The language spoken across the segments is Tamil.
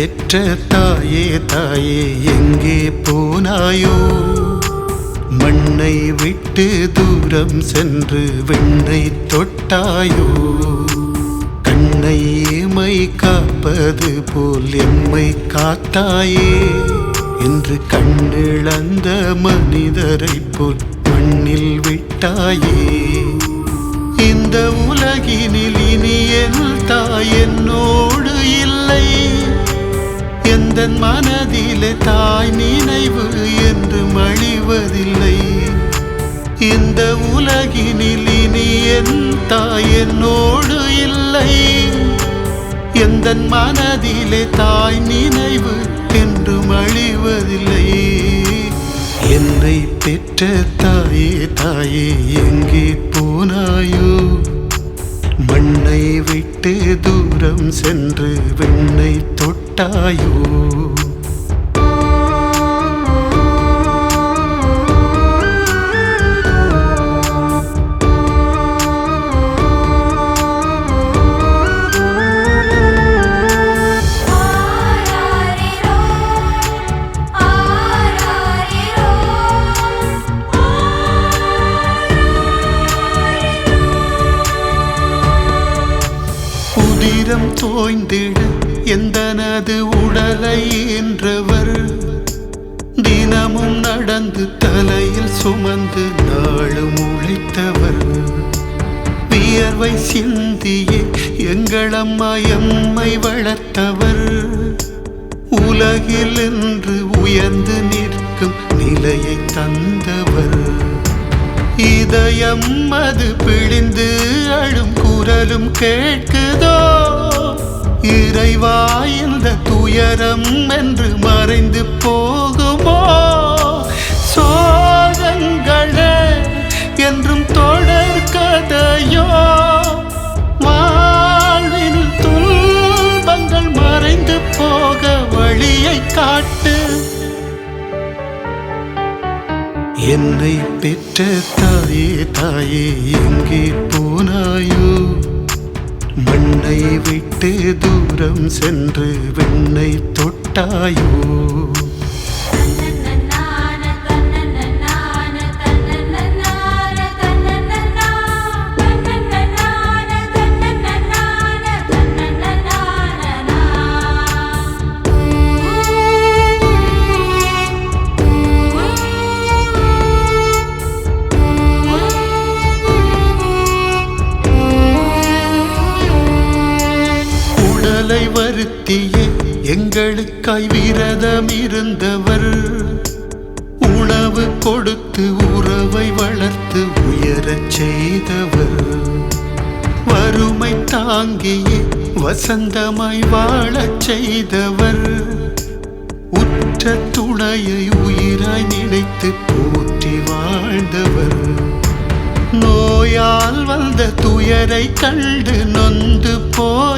பெற்ற தாயே தாயே எங்கே போனாயோ? மண்ணை விட்டு தூரம் சென்று வெண்ணை தொட்டாயோ? கண்ணை ஏமை காப்பது போல் எம்மை காத்தாயே? என்று கண்ணிழந்த மனிதரை போல் மண்ணில் விட்டாயே? இந்த உலகினில் இனி என் தாய் எந்த மனதிலே தாய் நினைவு என்று மழிவதில்லை இந்த உலகினில் இனி என் தாய் என்னோடு இல்லை. எந்த மனதிலே தாய் நினைவு என்று மழிவதில்லை என்னை பெற்ற தாயே தாயே எங்கே போனாயோ? மண்ணை விட்டு தூரம் சென்று வெண்ணை தொட்டு ஆராரிரோ. உதிரம் தோய்ந்திட எந்தனது உடலை என்றவர் தினமும் நடந்து தலையில் சுமந்து நாளும் உழைத்தவர். வியர்வை சிந்தியே எங்களம்மா எம்மை வளர்த்தவர். உலகில் என்று உயர்ந்து நிற்கும் நிலையை தந்தவர். இதயம் அது பிழிந்து அழும் குரலும் கேட்குதோ? இறைவா இந்த துயரம் என்று மறைந்து போகுமோ? சோகங்களே என்றும் தொடர் கதையோ? வாழ்வில் துன்பங்கள் மறைந்து போக வழியை காட்டு. என்னை பெற்ற தாயே தாயே எங்கே போனாயோ? மண்ணை விட்டு தூ தூரம் சென்று விண்ணை தொட்டாயோ? வருத்தியே எங்களுக்காய் விரதம் இருந்தவர் உணவு கொடுத்து உறவை வளர்த்து உயரச் செய்தவர். வறுமை தாங்கியே வசந்தமாய் வாழச் செய்தவர். உற்ற துணையை உயிராய் நினைத்து போற்றி வாழ்ந்தவர். நோயால் வந்த துயரை கண்டு நொந்து போ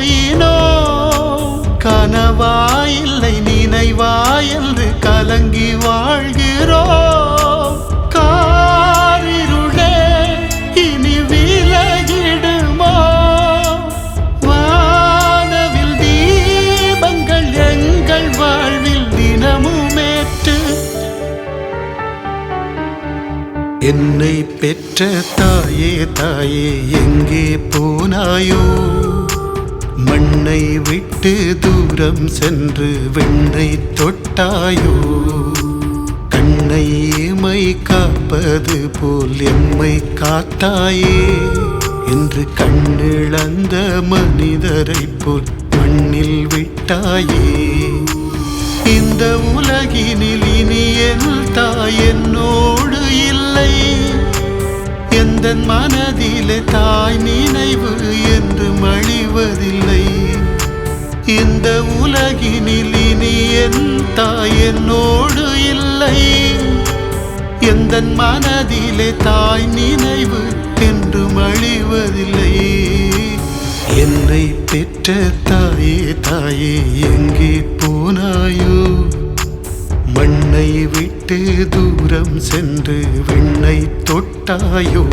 கலங்கி வாழ்கிறோம். காரிருளே இனி விலகிடுமோ? வானவில் தீபங்கள் எங்கள் வாழ்வில் தினமுமேற்று. என்னை பெற்ற தாயே தாயே எங்கே போனாயோ? மண்ணை விட்டு தூரம் சென்று வெண்ணை தொட்டாயோ? கண்ணை ஏமை காப்பது போல் எம்மை காத்தாயே? என்று கண்ணிழந்த மனிதரை போல் மண்ணில் விட்டாயே? இந்த உலகினில் இனி உலகினில் இனி என் தாய் என்னோடு இல்லை. எந்த மனதிலே தாய் நினைவு என்று மழிவதில்லை என்னை பெற்ற தாயே தாயே எங்கே போனாயோ? மண்ணை விட்டு தூரம் சென்று விண்ணை தொட்டாயோ?